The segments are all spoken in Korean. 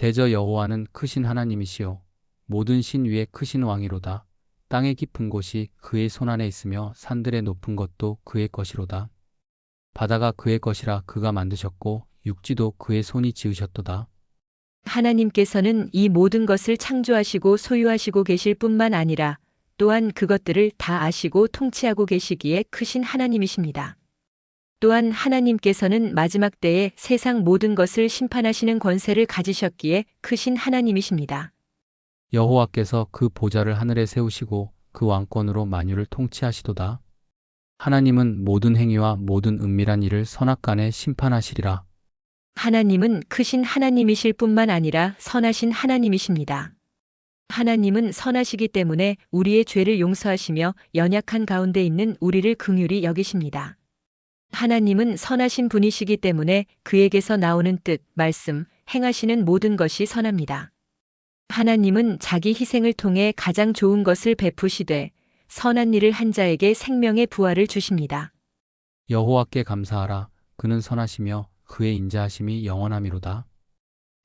대저 여호와는 크신 하나님이시요 모든 신 위에 크신 왕이로다. 땅의 깊은 곳이 그의 손 안에 있으며 산들의 높은 것도 그의 것이로다. 바다가 그의 것이라 그가 만드셨고 육지도 그의 손이 지으셨도다. 하나님께서는 이 모든 것을 창조하시고 소유하시고 계실 뿐만 아니라 또한 그것들을 다 아시고 통치하고 계시기에 크신 하나님이십니다. 또한 하나님께서는 마지막 때에 세상 모든 것을 심판하시는 권세를 가지셨기에 크신 하나님이십니다. 여호와께서 그 보좌를 하늘에 세우시고 그 왕권으로 만유를 통치하시도다. 하나님은 모든 행위와 모든 은밀한 일을 선악간에 심판하시리라. 하나님은 크신 하나님이실 뿐만 아니라 선하신 하나님이십니다. 하나님은 선하시기 때문에 우리의 죄를 용서하시며 연약한 가운데 있는 우리를 긍휼히 여기십니다. 하나님은 선하신 분이시기 때문에 그에게서 나오는 뜻, 말씀, 행하시는 모든 것이 선합니다. 하나님은 자기 희생을 통해 가장 좋은 것을 베푸시되 선한 일을 한 자에게 생명의 부활을 주십니다. 여호와께 감사하라. 그는 선하시며 그의 인자하심이 영원함이로다.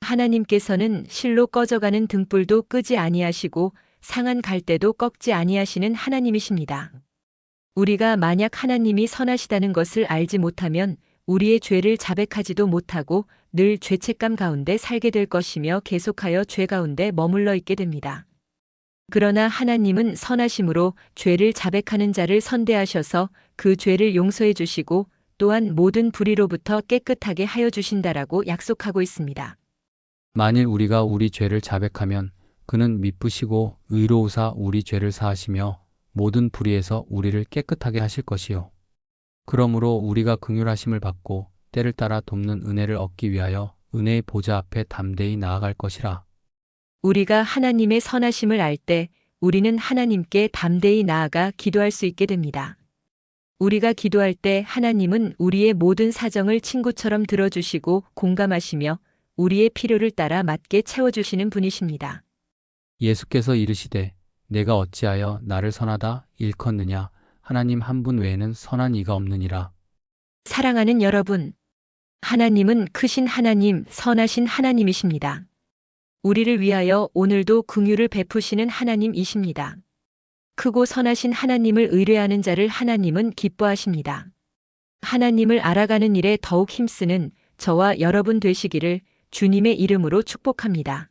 하나님께서는 실로 꺼져가는 등불도 끄지 아니하시고 상한 갈대도 꺾지 아니하시는 하나님이십니다. 우리가 만약 하나님이 선하시다는 것을 알지 못하면 우리의 죄를 자백하지도 못하고 늘 죄책감 가운데 살게 될 것이며 계속하여 죄 가운데 머물러 있게 됩니다. 그러나 하나님은 선하심으로 죄를 자백하는 자를 선대하셔서 그 죄를 용서해 주시고 또한 모든 불의로부터 깨끗하게 하여 주신다라고 약속하고 있습니다. 만일 우리가 우리 죄를 자백하면 그는 미쁘시고 의로우사 우리 죄를 사하시며 모든 불의에서 우리를 깨끗하게 하실 것이요. 그러므로 우리가 긍휼하심을 받고 때를 따라 돕는 은혜를 얻기 위하여 은혜의 보좌 앞에 담대히 나아갈 것이라. 우리가 하나님의 선하심을 알 때 우리는 하나님께 담대히 나아가 기도할 수 있게 됩니다. 우리가 기도할 때 하나님은 우리의 모든 사정을 친구처럼 들어주시고 공감하시며 우리의 필요를 따라 맞게 채워주시는 분이십니다. 예수께서 이르시되 내가 어찌하여 나를 선하다 일컫느냐 하나님 한 분 외에는 선한 이가 없느니라. 사랑하는 여러분, 하나님은 크신 하나님, 선하신 하나님이십니다. 우리를 위하여 오늘도 긍휼을 베푸시는 하나님이십니다. 크고 선하신 하나님을 의뢰하는 자를 하나님은 기뻐하십니다. 하나님을 알아가는 일에 더욱 힘쓰는 저와 여러분 되시기를 주님의 이름으로 축복합니다.